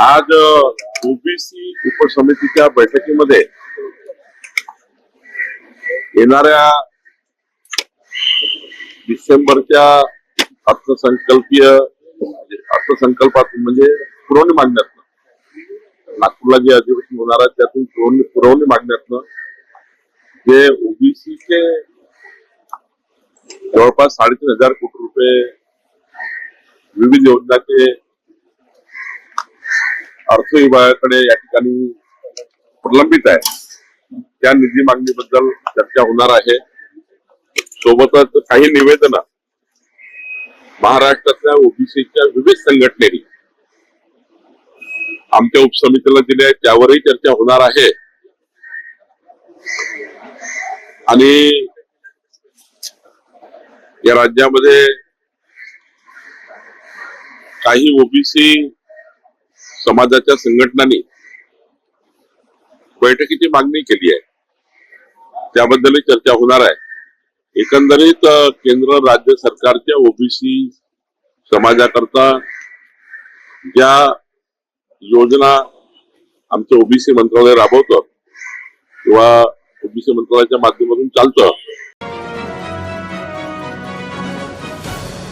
आज ओबीसी उपसमितीच्या बैठकीमध्ये येणाऱ्या डिसेंबरच्या अर्थसंकल्पीय अर्थसंकल्पातून म्हणजे पुरवणी मागण्यातनं नागपूरला जे अधिवेशन होणार आहे त्यातून पुरवणी पुरवणी मागण्यातनं जे ओबीसीचे जवळपास साडेतीन हजार कोटी रुपये विविध योजनाचे अर्थ विभागाकडे या ठिकाणी प्रलंबित आहे. त्या निधी मागणीबद्दल चर्चा होणार आहे. सोबतच काही निवेदन महाराष्ट्रातल्या ओबीसीच्या विविध संघटनेनी आमच्या उपसमितीला दिले आहेत. त्यावरही चर्चा होणार आहे. आणि या राज्यामध्ये काही ओबीसी समाजाच्या संघटनांनी बैठकीची मागणी केली आहे. त्याबद्दलही चर्चा होणार आहे. एकंदरीत केंद्र राज्य सरकारच्या ओबीसी समाजाकरता ज्या योजना आमचं ओबीसी मंत्रालय राबवतं किंवा ओबीसी मंत्रालयाच्या माध्यमातून चालतं